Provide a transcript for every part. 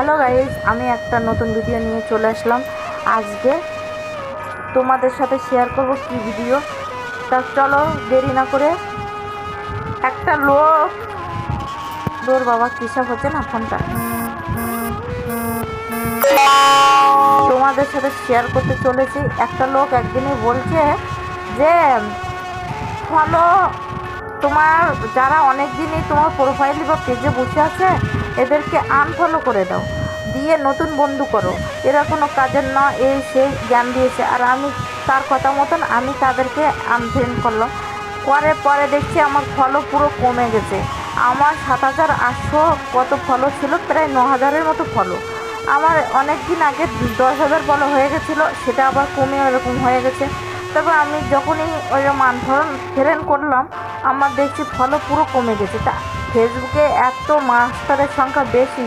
Hello guys আমি একটা নতুন ভিডিও নিয়ে চলে আসলাম। আজকে তোমাদের সাথে শেয়ার করব কি ভিডিও তা চলো, দেরি না করে। একটা লোক। তোর বাবা কিসব হচ্ছে না ফোনটা? তোমাদের সাথে শেয়ার করতে চলেছি। একটা লোক একদিনই বলছে যে ফলো তোমার যারা অনেক দিনই তোমার প্রোফাইলে বা পেজে বসে আছে, এদেরকে আনফলো করে দাও। দিয়ে নতুন বন্ধু করো। এরা কোনো কাজের না এই সেই জ্ঞান দিয়েছে। আর আমি তার কথা মতন আমি তাদেরকে আনফ্রেন্ড করলাম। পরে পরে দেখছি আমার ফলো পুরো কমে গেছে। আমার সাত হাজার আটশো কত ফলো ছিল? প্রায় ন হাজারের মতো ফলো আমার অনেক দিন আগে দশ হাজার ফলো হয়ে গেছিল, সেটা আবার কমে ওরকম হয়ে গেছে। তবে আমি যখনই ওইরকম আনফরেন ফেরেন করলাম, আমার দেখছি ফলো পুরো কমে গেছে। তা ফেসবুকে এত মাস্টারের সংখ্যা বেশি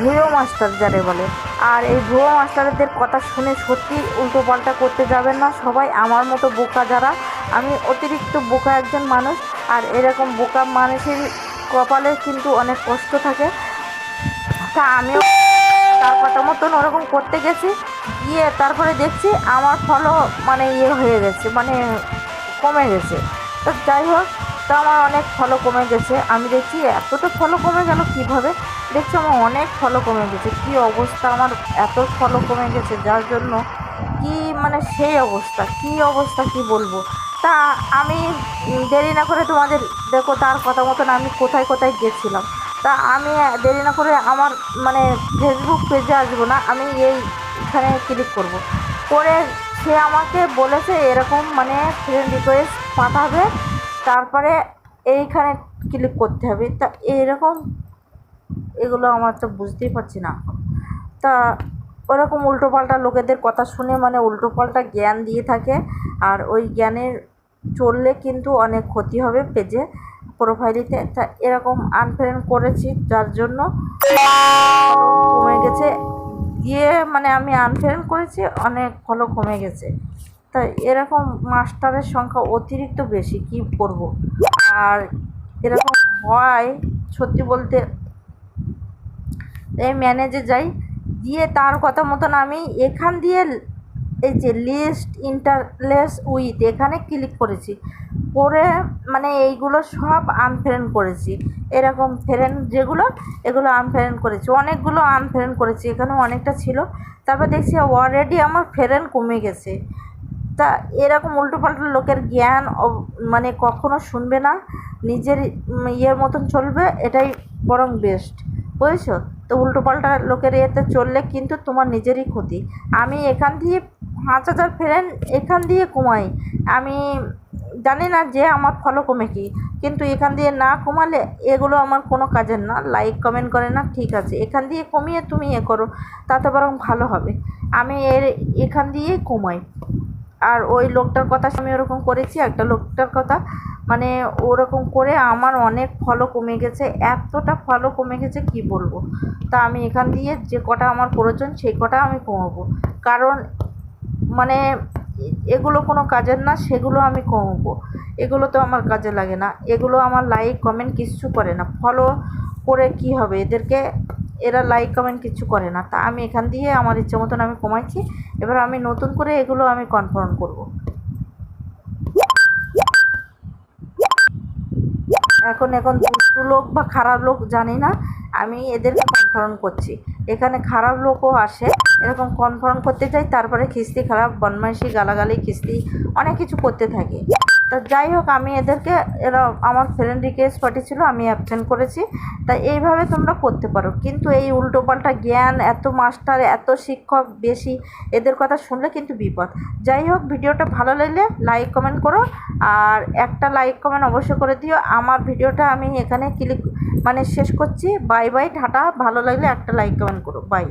ভুয়ো মাস্টার যারে বলে। আর এই ভুয়ো মাস্টারদের কথা শুনে সত্যি উল্টো পাল্টা করতে যাবেন না সবাই, আমার মতো বোকা যারা। আমি অতিরিক্ত বোকা একজন মানুষ, আর এরকম বোকা মানুষের কপালে কিন্তু অনেক কষ্ট থাকে। তা আমিও তার কথা মতন ওরকম করতে গেছি, গিয়ে তারপরে দেখছি আমার ফলও মানে ইয়ে হয়ে গেছে মানে কমে গেছে। তো যাই হোক, তো আমার অনেক ফলো কমে গেছে। আমি দেখছি এতটা ফলো কমে গেল কীভাবে? দেখছি আমার অনেক ফলো কমে গেছে। কি অবস্থা আমার, এত ফলো কমে গেছে, যার জন্য কি মানে সেই অবস্থা, কি অবস্থা, কি বলব? তা আমি দেরি না করে তোমাদের দেখো তার কথা মতন আমি কোথায় কোথায় গেছিলাম। তা আমি দেরি না করে আমার মানে ফেসবুক পেজে আসব না, আমি এইখানে ক্লিক করব। করে সে আমাকে বলেছে এরকম মানে ফ্রেন্ড রিকোয়েস্ট পাঠাবে, তারপরে এইখানে ক্লিক করতে হবে। তা এরকম এগুলো আমার তো বুঝতেই পারছি না। তা ওরকম উল্টোপাল্টা লোকেদের কথা শুনে মানে উল্টোপাল্টা জ্ঞান দিয়ে থাকে, আর ওই জ্ঞানের চললে কিন্তু অনেক ক্ষতি হবে পেজে প্রোফাইলিতে তা এরকম আনফ্রেন্ড করেছি, যার জন্য কমে গেছে। গিয়ে মানে আমি আনফ্রেন্ড করেছি, অনেক ফলো কমে গেছে। তা এরকম মাস্টারের সংখ্যা অতিরিক্ত বেশি, কি করব আর এরকম হয় সত্যি বলতে এই ম্যানেজে যাই, দিয়ে তার কথা মতন আমি এখান দিয়ে এই যে লিস্ট ইন্টারলেস উইথ এখানে ক্লিক করেছি। করে মানে এইগুলো সব আনফ্রেন্ড করেছি। এরকম ফ্রেন্ড যেগুলো, এগুলো আনফ্রেন্ড করেছি। অনেকগুলো আনফ্রেন্ড করেছি এখানে অনেকটা ছিল। তারপর দেখছি অলরেডি আমার ফ্রেন্ড কমে গেছে। তা এরকম উল্টোপাল্টা লোকের জ্ঞান মানে কখনো শুনবে না। নিজের ইয়ের মতন চলবে, এটাই বরং বেস্ট বুঝেছ? তো উল্টোপাল্টা লোকের ইয়েতে চললে কিন্তু তোমার নিজেরই ক্ষতি। আমি এখান দিয়ে পাঁচ হাজার ফ্রেন্ড এখান দিয়ে কমাই। আমি জানি না যে আমার ফলো কমে কি, কিন্তু এখান দিয়ে না কমালে এগুলো আমার কোনো কাজের না। লাইক কমেন্ট করে না, ঠিক আছে। এখান দিয়ে কমিয়ে তুমি এ করো, তাতে বরং ভালো হবে। আমি এর এখান দিয়েই কমাই। আর ওই লোকটার কথা আমি ওরকম করেছি, একটা লোকটার কথা মানে ওরকম করে আমার অনেক ফলো কমে গেছে। এতটা ফলো কমে গেছে, কি বলব? তা আমি এখান দিয়ে যে কটা আমার প্রয়োজন, সেই কটা আমি কমাবো। কারণ মানে এগুলো কোনো কাজের না, সেগুলো আমি কমাবো। এগুলো তো আমার কাজে লাগে না। এগুলো আমার লাইক কমেন্ট কিচ্ছু করে না। ফলো করে কি হবে? এদেরকে, এরা লাইক কমেন্ট কিছু করে না। তা আমি এখান দিয়ে আমার ইচ্ছে মতন আমি কমাইছি। এবার আমি নতুন করে এগুলো আমি কনফার্ম করব। এখন এখন দুষ্টু লোক বা খারাপ লোক জানি না। আমি এদেরকে কনফার্ম করছি। এখানে খারাপ লোকও আসে, এরকম কনফার্ম করতে যাই তারপরে খিস্তি খারাপ বনমাইশি গালাগালি, খিস্তি, অনেক কিছু করতে থাকে। তা যাই হোক, আমি এদেরকে, এরা আমার ফ্রেন্ড রিকোয়েস্ট পাঠিয়েছিল, আমি অ্যাবসেন্ট করেছি। তা এইভাবে তোমরা করতে পারো। কিন্তু এই উল্টোপাল্টা জ্ঞান, এত মাস্টার, এত শিক্ষক বেশি, এদের কথা শুনলে কিন্তু বিপদ। যাই হোক, ভিডিওটা ভালো লাগলে লাইক কমেন্ট করো। আর একটা লাইক কমেন্ট অবশ্যই করে দিও। আমার ভিডিওটা আমি এখানে ক্লিক মানে শেষ করছি। বাই বাই ঢাটা ভালো লাগলে একটা লাইক কমেন্ট করো। বাই